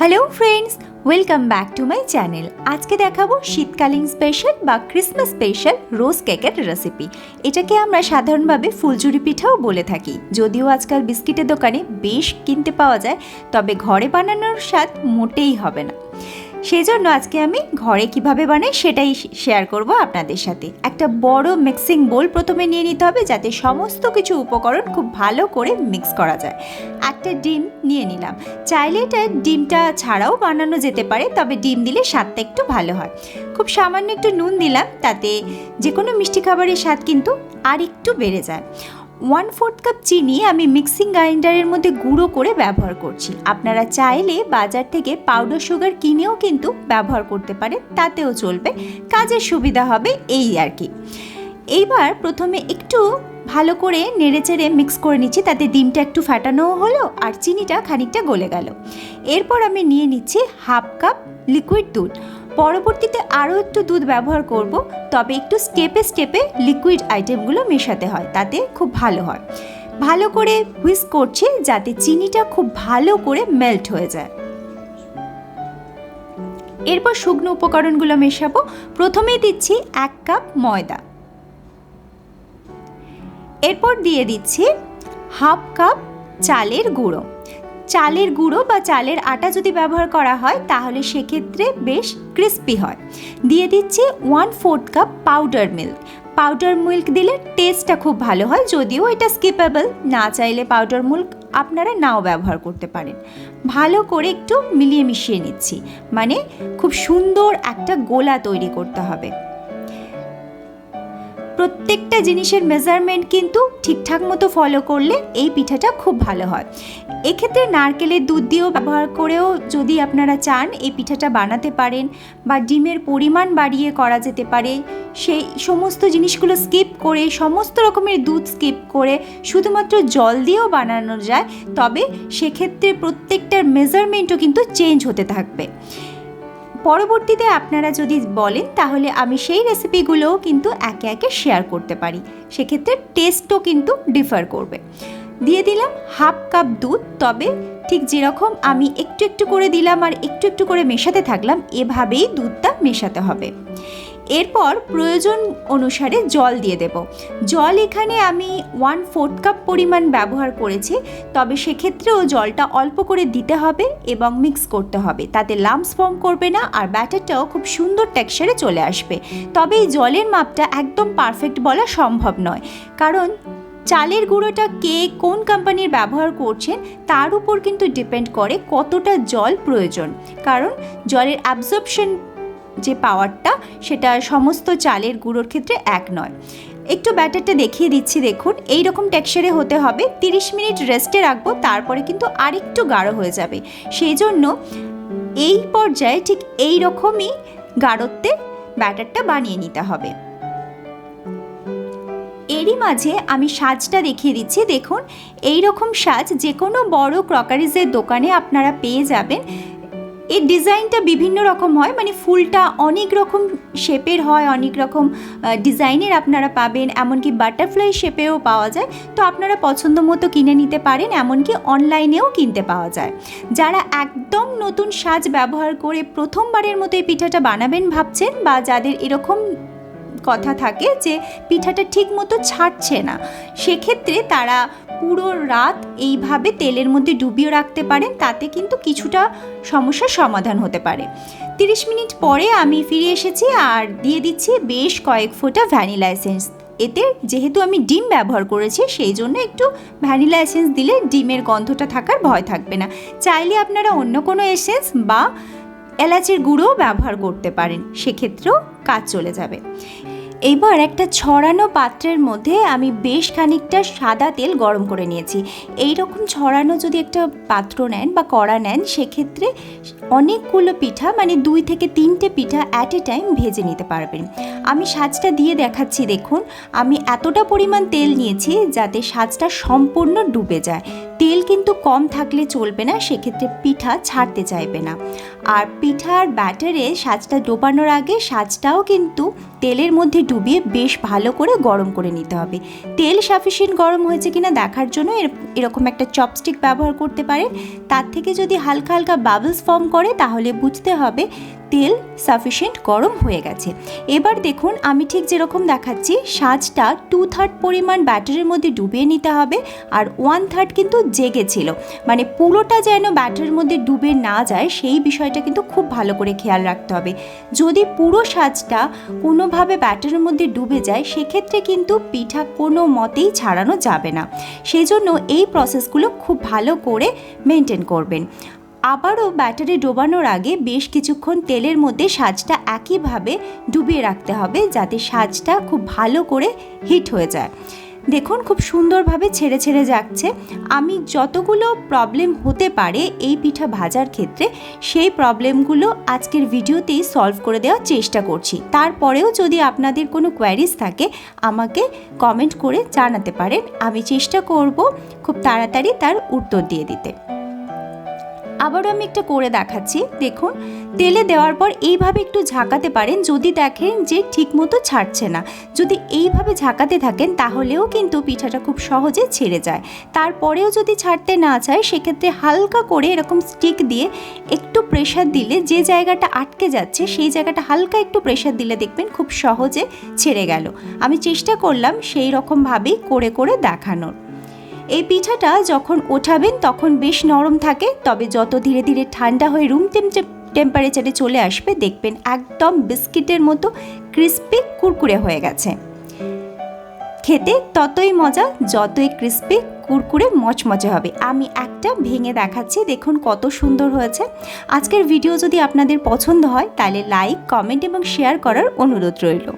Hello friends welcome back to my channel আজকে দেখাবো শীতকালীন স্পেশাল বা ক্রিসমাস স্পেশাল রোজ কেকের রেসিপি এটাকে আমরা সাধারণভাবে ফুলঝুরি পিঠাও বলে থাকি। যদিও আজকাল বিস্কিটের দোকানে বেশ কিনতে পাওয়া যায়, তবে ঘরে বানানোর স্বাদ মোটেই হবে না। সেই জন্য আজকে আমি ঘরে কীভাবে বানাই সেটাই শেয়ার করব আপনাদের সাথে। একটা বড় মিক্সিং বোল প্রথমে নিয়ে নিতে হবে যাতে সমস্ত কিছু উপকরণ খুব ভালো করে মিক্স করা যায়। একটা ডিম নিয়ে নিলাম। চাইলে এটা ডিমটা ছাড়াও বানানো যেতে পারে, তবে ডিম দিলে স্বাদটা একটু ভালো হয়। খুব সামান্য একটু নুন দিলাম, তাতে যে কোনো মিষ্টি খাবারের স্বাদ কিন্তু আর একটু বেড়ে যায়। ওয়ান ফোর্থ কাপ চিনি আমি মিক্সিং গ্রাইন্ডারের মধ্যে গুঁড়ো করে ব্যবহার করছি। আপনারা চাইলে বাজার থেকে পাউডার সুগার কিনেও কিন্তু ব্যবহার করতে পারেন, তাতেও চলবে। কাজের সুবিধা হবে এই আর কি। এইবার প্রথমে একটু ভালো করে নেড়েচেড়ে মিক্স করে নিচ্ছি, তাতে ডিমটা একটু ফাটানোও হলো আর চিনিটা খানিকটা গলে গেল। এরপর আমি নিয়ে নিচ্ছি হাফ কাপ লিকুইড দুধ। পরবর্তীতে আরও একটু দুধ ব্যবহার করব, তবে একটু স্টেপে স্টেপে লিকুইড আইটেমগুলো মেশাতে হয়, তাতে খুব ভালো হয়। ভালো করে হুইস্ক করছি যাতে চিনিটা খুব ভালো করে মেল্ট হয়ে যায়। এরপর শুকনো উপকরণগুলো মেশাবো। প্রথমে দিচ্ছি এক কাপ ময়দা। এরপর দিয়ে দিচ্ছি হাফ কাপ চালের গুঁড়ো। চালের গুঁড়ো বা চালের আটা যদি ব্যবহার করা হয়, তাহলে সেক্ষেত্রে বেশ ক্রিস্পি হয়। দিয়ে দিচ্ছি one fourth cup powder milk powder milk দিলে টেস্টটা খুব ভালো হয়, যদিও এটা স্কিপেবল না চাইলে পাউডার মিল্ক আপনারা নাও ব্যবহার করতে পারেন। ভালো করে একটু মিলিয়ে মিশিয়ে নিচ্ছি। মানে খুব সুন্দর একটা গোলা তৈরি করতে হবে। প্রত্যেকটা জিনিসের মেজারমেন্ট কিন্তু ঠিকঠাক মতো ফলো করলে এই পিঠাটা খুব ভালো হয়। এক্ষেত্রে নারকেলের দুধ দিয়েও ব্যবহার করেও যদি আপনারা চান এই পিঠাটা বানাতে পারেন বা ডিমের পরিমাণ বাড়িয়ে করা যেতে পারে, সেই সমস্ত জিনিসগুলো স্কিপ করে, সমস্ত রকমের দুধ স্কিপ করে শুধুমাত্র জল দিয়েও বানানো যায়, তবে সেক্ষেত্রে প্রত্যেকটার মেজারমেন্টও কিন্তু চেঞ্জ হতে থাকবে। পরবর্তীতে আপনারা যদি বলেন, তাহলে আমি সেই রেসিপিগুলোও কিন্তু একে একে শেয়ার করতে পারি। সেক্ষেত্রে টেস্টও কিন্তু ডিফার করবে। দিয়ে দিলাম হাফ কাপ দুধ, তবে ঠিক যেরকম আমি একটু একটু করে দিলাম আর একটু একটু করে মেশাতে থাকলাম, এভাবেই দুধটা মেশাতে হবে। এরপর প্রয়োজন অনুসারে জল দিয়ে দেব। জল এখানে আমি ওয়ান ফোর্থ কাপ পরিমাণ ব্যবহার করেছি, তবে সেক্ষেত্রেও জলটা অল্প করে দিতে হবে এবং মিক্স করতে হবে। তাতে লাম্পস ফর্ম করবে না আর ব্যাটারটাও খুব সুন্দর টেক্সচারে চলে আসবে। তবে এই জলের মাপটা একদম পারফেক্ট বলা সম্ভব নয়। কারণ চালের গুঁড়োটা কে কোন কোম্পানির ব্যবহার করছেন, তার উপর কিন্তু ডিপেন্ড করে কতটা জল প্রয়োজন। কারণ জলের অ্যাবজর্পশন যে পাওয়ারটা সেটা সমস্ত চালের গুঁড়োর ক্ষেত্রে এক নয়। একটু ব্যাটারটা দেখিয়ে দিচ্ছি, দেখুন। এই রকম টেক্সচারে হতে হবে। 30 মিনিট রেস্টে রাখব, তারপরে কিন্তু আরেকটু গাঢ় হয়ে যাবে। সেই জন্য এই পর্যায়ে ঠিক এই রকমই গাঢ়ত্বে ব্যাটারটা বানিয়ে নিতে হবে। এরই মাঝে আমি সাজটা দেখিয়ে দিচ্ছি। দেখুন এই রকম সাজ যে কোনো বড় ক্রকারিজের দোকানে আপনারা পেয়ে যাবেন। এর ডিজাইনটা বিভিন্ন রকম হয় মানে ফুলটা অনেক রকম শেপের হয়, অনেক রকম ডিজাইনের আপনারা পাবেন, এমনকি বাটারফ্লাই শেপেও পাওয়া যায়। তো আপনারা পছন্দ মতো কিনে নিতে পারেন, এমনকি অনলাইনেও কিনতে পাওয়া যায়। যারা একদম নতুন সাজ ব্যবহার করে প্রথমবারের মতো এই পিঠাটা বানাবেন ভাবছেন, বা যাদের এরকম কথা থাকে যে পিঠাটা ঠিক মতো ছাড়ছে না, সেক্ষেত্রে তারা পুরো রাত এইভাবে তেলের মধ্যে ডুবিয়ে রাখতে পারেন, তাতে কিন্তু কিছুটা সমস্যার সমাধান হতে পারে। তিরিশ মিনিট পরে আমি ফিরে এসেছি আর দিয়ে দিচ্ছি বেশ কয়েক ফোঁটা ভ্যানিলা এসেন্স। এতে যেহেতু আমি ডিম ব্যবহার করেছি, সেই জন্য একটু ভ্যানিলা এসেন্স দিলে ডিমের গন্ধটা থাকার ভয় থাকবে না। চাইলে আপনারা অন্য কোনো এসেন্স বা এলাচের গুঁড়োও ব্যবহার করতে পারেন, সেক্ষেত্রেও কাজ চলে যাবে। এইবার একটা ছড়ানো পাত্রের মধ্যে আমি বেশ খানিকটা সাদা তেল গরম করে নিয়েছি। এই রকম ছড়ানো যদি একটা পাত্র নেন বা কড়া নেন, সেক্ষেত্রে অনেকগুলো পিঠা মানে দুই থেকে তিনটে পিঠা অ্যাট এ টাইম ভেজে নিতে পারবেন। আমি সাজটা দিয়ে দেখাচ্ছি, দেখুন। আমি এতটা পরিমাণ তেল নিয়েছি যাতে সাজটা সম্পূর্ণ ডুবে যায়। তেল কিন্তু কম থাকলে চলবে না, সেক্ষেত্রে পিঠা ছাড়তে চাইবে না। আর পিঠার ব্যাটারে সাজটা ডোবানোর আগে সাজটাও কিন্তু তেলের মধ্যে ডুবিয়ে বেশ ভালো করে গরম করে নিতে হবে। তেল সাফিসিয়েন্ট গরম হয়েছে কিনা দেখার জন্য এর- এরকম একটা চপস্টিক ব্যবহার করতে পারেন। তার থেকে যদি হালকা হালকা বাবলস ফর্ম করে তাহলে বুঝতে হবে তেল সাফিসিয়েন্ট গরম হয়ে গেছে। এবার দেখুন, আমি ঠিক যেরকম দেখাচ্ছি, সাজটা টু থার্ড পরিমাণ ব্যাটারের মধ্যে ডুবিয়ে নিতে হবে আর ওয়ান থার্ড কিন্তু জেগেছিল মানে পুরোটা যেন ব্যাটারের মধ্যে ডুবে না যায়, সেই বিষয়টা কিন্তু খুব ভালো করে খেয়াল রাখতে হবে। যদি পুরো সাজটা কোনোভাবে ব্যাটারের মধ্যে ডুবে যায়, সেক্ষেত্রে কিন্তু পিঠা কোনো মতেই ছাড়ানো যাবে না। সেজন্য এই প্রসেসগুলো খুব ভালো করে মেনটেন করবেন। আবারও ব্যাটারি ডোবানোর আগে বেশ কিছুক্ষণ তেলের মধ্যে সাজটা একইভাবে ডুবিয়ে রাখতে হবে যাতে সাজটা খুব ভালো করে হিট হয়ে যায়। দেখুন, খুব সুন্দরভাবে ছেড়ে ছেড়ে যাচ্ছে। আমি যতগুলো প্রবলেম হতে পারে এই পিঠা ভাজার ক্ষেত্রে, সেই প্রবলেমগুলো আজকের ভিডিওতেই সলভ করে দেওয়ার চেষ্টা করছি। তারপরেও যদি আপনাদের কোনো কোয়ারিজ থাকে, আমাকে কমেন্ট করে জানাতে পারেন। আমি চেষ্টা করব খুব তাড়াতাড়ি তার উত্তর দিয়ে দিতে। আবারও আমি একটা করে দেখাচ্ছি। দেখুন, তেলে দেওয়ার পর এইভাবে একটু ঝাঁকাতে পারেন, যদি দেখেন যে ঠিকমতো ছাড়ছে না। যদি এইভাবে ঝাঁকাতে থাকেন, তাহলেও কিন্তু পিঠাটা খুব সহজে ছেড়ে যায়। তারপরেও যদি ছাড়তে না চায়, সেক্ষেত্রে হালকা করে এরকম স্টিক দিয়ে একটু প্রেশার দিলে যে জায়গাটা আটকে যাচ্ছে, সেই জায়গাটা হালকা একটু প্রেশার দিলে দেখবেন খুব সহজে ছেড়ে গেল। আমি চেষ্টা করলাম সেই রকমভাবেই করে করে দেখানোর। এই পিঠাটা যখন ওঠাবেন তখন বেশ নরম থাকে, তবে যত ধীরে ধীরে ঠান্ডা হয়ে রুম টেম্পারেচারে চলে আসবে, দেখবেন একদম বিস্কিটের মতো ক্রিস্পি কুরকুরে হয়ে গেছে। খেতে ততই মজা, যতই ক্রিস্পি কুরকুরে মচমচে হবে। আমি একটা ভেঙে দেখাচ্ছি, দেখুন কত সুন্দর হয়েছে। আজকের ভিডিও যদি আপনাদের পছন্দ হয়, তাহলে লাইক কমেন্ট এবং শেয়ার করার অনুরোধ রইল।